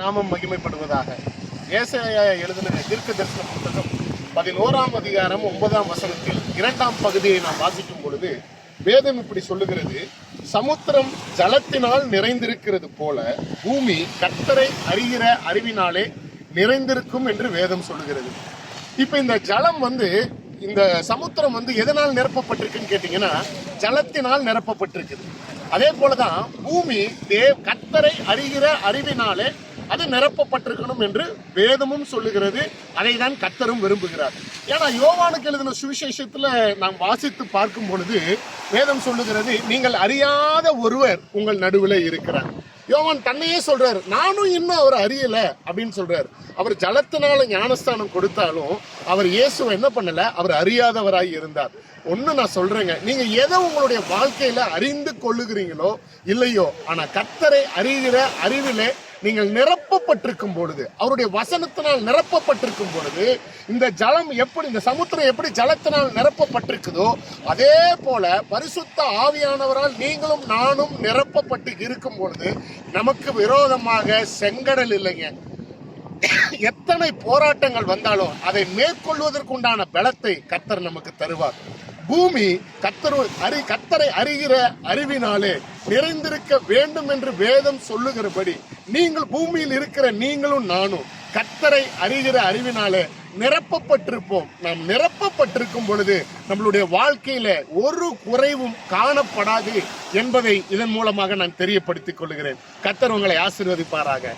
நாமம் மகிமைப்படுவதாக ஏசாயா எழுதின தீர்க்க தரிசன புத்தகம் பதினோராம் அதிகாரம் ஒன்பதாம் வசனத்தில் இரண்டாம் பகுதியை நாம் வாசிக்கும் பொழுது வேதம் இப்படி சொல்லுகிறது சமுத்திரம் ஜலத்தினால் நிறைந்திருக்கிறது போல பூமி கர்த்தரை அறிகிற அறிவினாலே நிறைந்திருக்கும் என்று வேதம் சொல்லுகிறது. இப்ப இந்த ஜலம் வந்து இந்த சமுத்திரம் வந்து எதனால் நிரப்பப்பட்டிருக்குன்னு கேட்டீங்கன்னா ஜலத்தினால் நிரப்பப்பட்டிருக்குது. அதே போலதான் பூமி தேவ் கத்தரை அறிகிற அறிவினாலே அது நிரப்பப்பட்டிருக்கணும் என்று வேதமும் சொல்லுகிறது. அதை தான் கத்தரும் விரும்புகிறார். ஏன்னா யோவானுக்கு எழுதின சுவிசேஷத்துல நாம் வாசித்து பார்க்கும் பொழுது வேதம் சொல்லுகிறது நீங்கள் அறியாத ஒருவர் உங்கள் நடுவில் இருக்கிறார். யோவான் தன்னையே சொல்றாரு நானும் இன்னும் அவர் அறியல அப்படின்னு சொல்றாரு. அவர் ஜலத்தினால ஞானஸ்தானம் கொடுத்தாலும் அவர் இயேசுவை என்ன பண்ணல? அவர் அறியாதவராய் இருந்தார். ஒண்ணு நான் சொல்றேங்க நீங்க எதை உங்களுடைய வாழ்க்கையில அறிந்து கொள்ளுகிறீங்களோ இல்லையோ ஆனா கத்தரை அறிகிற அறிவிலே நீங்கள் நிரப்பப்பட்டிருக்கும் பொழுது அவருடைய வசனத்தினால் நிரப்பப்பட்டிருக்கும் பொழுது இந்த ஜலம் எப்படி இந்த சமுத்திரம் எப்படி ஜலத்தினால் நிரப்பப்பட்டிருக்குதோ அதே போல பரிசுத்த ஆவியானவரால் நீங்களும் நானும் நிரப்பப்பட்டு இருக்கும் பொழுது நமக்கு விரோதமாக செங்கடல் இல்லைங்க. எத்தனை போராட்டங்கள் வந்தாலும் அதை மேற்கொள்வதற்குண்டான பலத்தை கத்தர் நமக்கு தருவார். பூமி கத்தரு அறி கத்தரை அறிகிற அறிவினாலே நிறைந்திருக்க வேண்டும் என்று வேதம் சொல்லுகிறபடி நீங்கள் பூமியில் இருக்கிற நீங்களும் நானும் கத்தரை அறிகிற அறிவினாலே நிரப்பப்பட்டிருப்போம். நாம் நிரப்பப்பட்டிருக்கும் பொழுது நம்மளுடைய வாழ்க்கையில ஒரு குறைவும் காணப்படாது என்பதை இதன் மூலமாக நான் தெரியப்படுத்திக் கொள்கிறேன். கத்தர் உங்களை ஆசீர்வதிப்பாராக.